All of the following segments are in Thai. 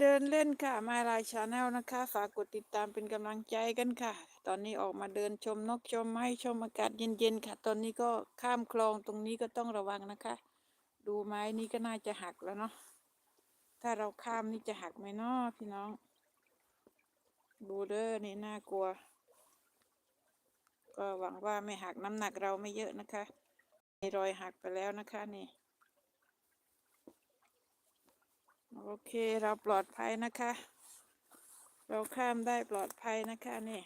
เดินเล่นค่ะ มาลายชาแนลนะคะ ฝากกดติดตามเป็นกำลังใจกันค่ะ ตอนนี้ออกมาเดินชมนกชมไม้ชมอากาศเย็นๆค่ะ ตอนนี้ก็ข้ามคลองตรงนี้ก็ต้องระวังนะคะ ดูไม้นี้ก็น่าจะหักแล้วเนาะ ถ้าเราข้ามนี่จะหักไหมเนาะพี่น้อง ดูเด้อนี่น่ากลัว ก็หวังว่าไม่หักน้ำหนักเราไม่เยอะนะคะ มีรอยหักไปแล้วนะคะนี่ โอ เคเราปลอดภัยนะคะ เราข้ามได้ปลอดภัยนะคะนี่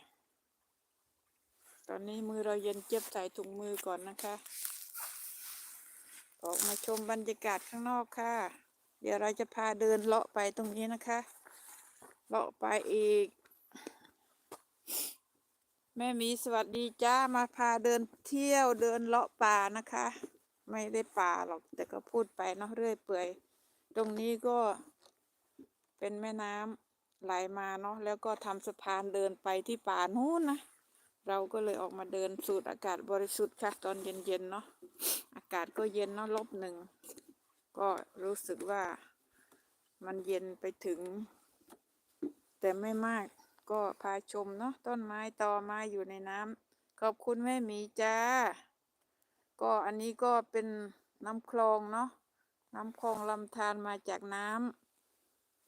ตอนนี้มือเราเย็นเจ็บใส่ถุงมือก่อนนะคะ ออกมาชมบรรยากาศข้างนอกค่ะ เดี๋ยวเราจะพาเดินเลาะไปตรงนี้นะคะ เลาะไปอีก แม่หมีสวัสดีจ้ามาพาเดินเที่ยวเดินเลาะป่านะคะ ไม่ได้ป่าหรอกแต่ก็พูดไปเนาะเรื่อยเปื่อยตรงนี้ก็ เป็นแม่น้ำไหลมาเนาะแล้วก็ทำสะพานเดินไปที่ป่านู้นนะเราก็เลยออกมาเดินสูดอากาศบริสุทธิ์ค่ะตอนเย็นๆเนาะอากาศก็เย็นเนาะลบหนึ่งก็รู้สึกว่ามันเย็นไปถึง แต่ไม่มากก็พาชมเนาะต้นไม้ตอไม้อยู่ในน้ำขอบคุณแม่หมีจ้า ก็อันนี้ก็เป็นน้ำคลองเนาะน้ำคลองลำธารมาจากน้ำ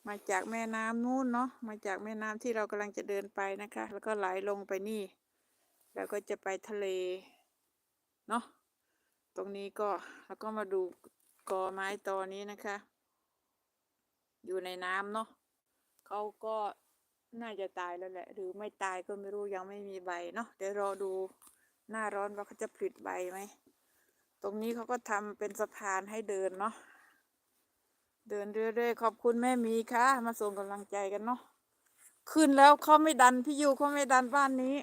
มาจากแม่น้ำนู่นเนาะมาจากแม่น้ำที่เรากำลังจะเดินไปนะคะ แล้วก็ไหลลงไปนี่ แล้วก็จะไปทะเลเนาะตรงนี้ก็แล้วก็มาดูกอไม้ตอนี้นะคะ อยู่ในน้ำเนาะเขาก็น่าจะตายแล้วแหละ หรือไม่ตายก็ไม่รู้ยังไม่มีใบเนาะเดี๋ยวรอดูหน้าร้อนว่าเขาจะผลิตใบไหม ตรงนี้เขาก็ทำเป็นสะพานให้เดินเนาะ เดินเรื่อยๆขอบคุณแม่หมีค่ะ มาส่งกำลังใจกันเนาะขึ้นแล้วเขาไม่ดันพี่ยูเขาไม่ดันบ้านนี้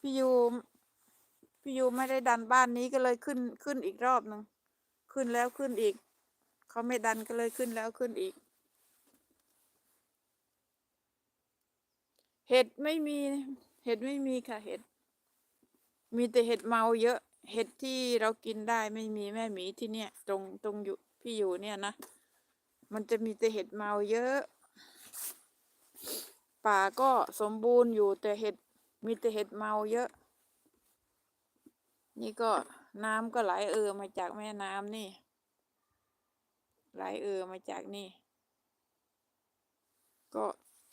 พี่ยูพี่ยูไม่ได้ดันบ้านนี้ก็เลยขึ้นขึ้นอีกรอบหนึ่งขึ้นแล้วขึ้นอีกเขาไม่ดันก็เลยขึ้นแล้วขึ้นอีก เห็ดไม่มี เห็ดไม่มีค่ะเห็ด มีแต่เห็ดเมาเยอะ เห็ดที่เรากินได้ไม่มีแม่หมีที่เนี่ย ตรงตรงอยู่ พี่อยู่เนี่ยนะ มันจะมีแต่เห็ดเมาเยอะ ป่าก็สมบูรณ์อยู่แต่เห็ดมีแต่เห็ดเมาเยอะ นี่ก็น้ำก็ไหลเออมาจากแม่น้ำนี่ ไหลเออมาจากนี่ ก็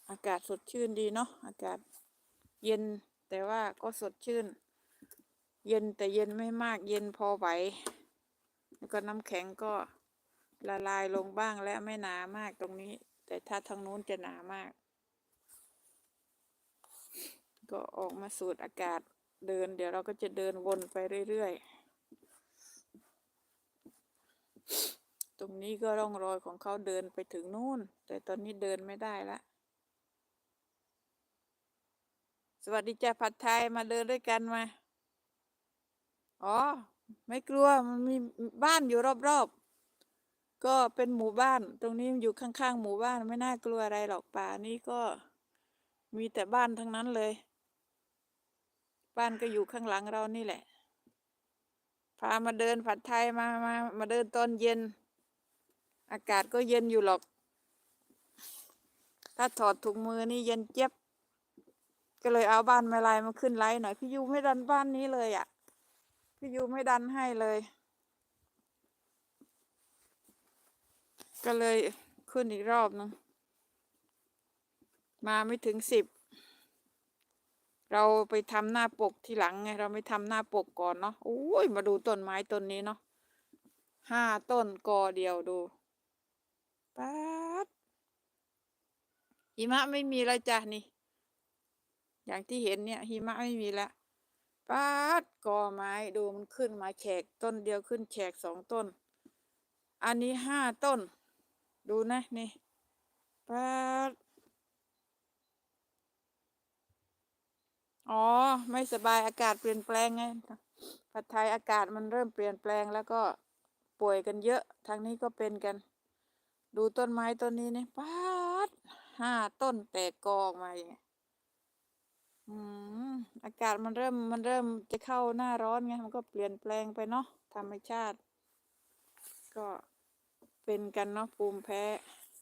อากาศสดชื่นดีเนาะอากาศเย็นแต่ว่าก็สดชื่น เย็นแต่เย็นไม่มากเย็นพอไหว แล้วก็น้ำแข็งก็ ละลายลงบ้างและไม่หนามากตรงนี้ แต่ถ้าทางนู้นจะหนามาก ก็ออกมาสูดอากาศเดิน เดี๋ยวเราก็จะเดินวนไปเรื่อยๆ ตรงนี้ก็ร่องรอยของเขาเดินไปถึงนู่น แต่ตอนนี้เดินไม่ได้ละ สวัสดีจ้าผัดไทยมาเดินด้วยกันมา อ๋อ ไม่กลัว มันมีบ้านอยู่รอบๆ ก็เป็นหมู่บ้าน ตรงนี้อยู่ข้างๆหมู่บ้านไม่น่ากลัวอะไรหรอกป่านี้ก็มีแต่บ้านทั้งนั้นเลย บ้านก็อยู่ข้างหลังเรานี่แหละ พามาเดินผัดไทยมามามาเดินตอนเย็น อากาศก็เย็นอยู่หรอก ถ้าถอดถุงมือนี่เย็นเจี๊ยบก็เลยเอาบ้านมาลายมาขึ้นไลฟ์หน่อย พี่ยูไม่ดันบ้านนี้เลยอะ่ะ พี่ยูไม่ดันให้เลย ก็เลยขึ้นอีกรอบนึงมาไม่ถึงสิบ เราไปทำหน้าปกทีหลังไง เราไม่ทำหน้าปกก่อนเนาะโอ้ย มาดูต้นไม้ต้นนี้เนาะห้าต้นกอเดียวดูป๊าดหิมะไม่มีแล้วจ้ะนี่ อย่างที่เห็นเนี่ยหิมะไม่มีแล้วป๊าดกอไม้ดูมันขึ้นมาแฉกต้นเดียวขึ้นแฉกสองต้น อันนี้ห้าต้น ดูนะนี่ป๊าดอ๋อ ไม่สบายอากาศเปลี่ยนแปลงไงผัดไทยอากาศมันเริ่มเปลี่ยนแปลงแล้วก็ป่วยกันเยอะทางนี้ก็เป็นกัน ดูต้นไม้ต้นนี้นี่ป๊าดห้าต้นแตกกอออกมาอย่างเงี้ยอืมอากาศมันเริ่มมันเริ่มจะเข้าหน้าร้อนไงมันก็เปลี่ยนแปลงไปเนาะธรรมชาติ ก็ เป็นกันเนาะภูมิแพ้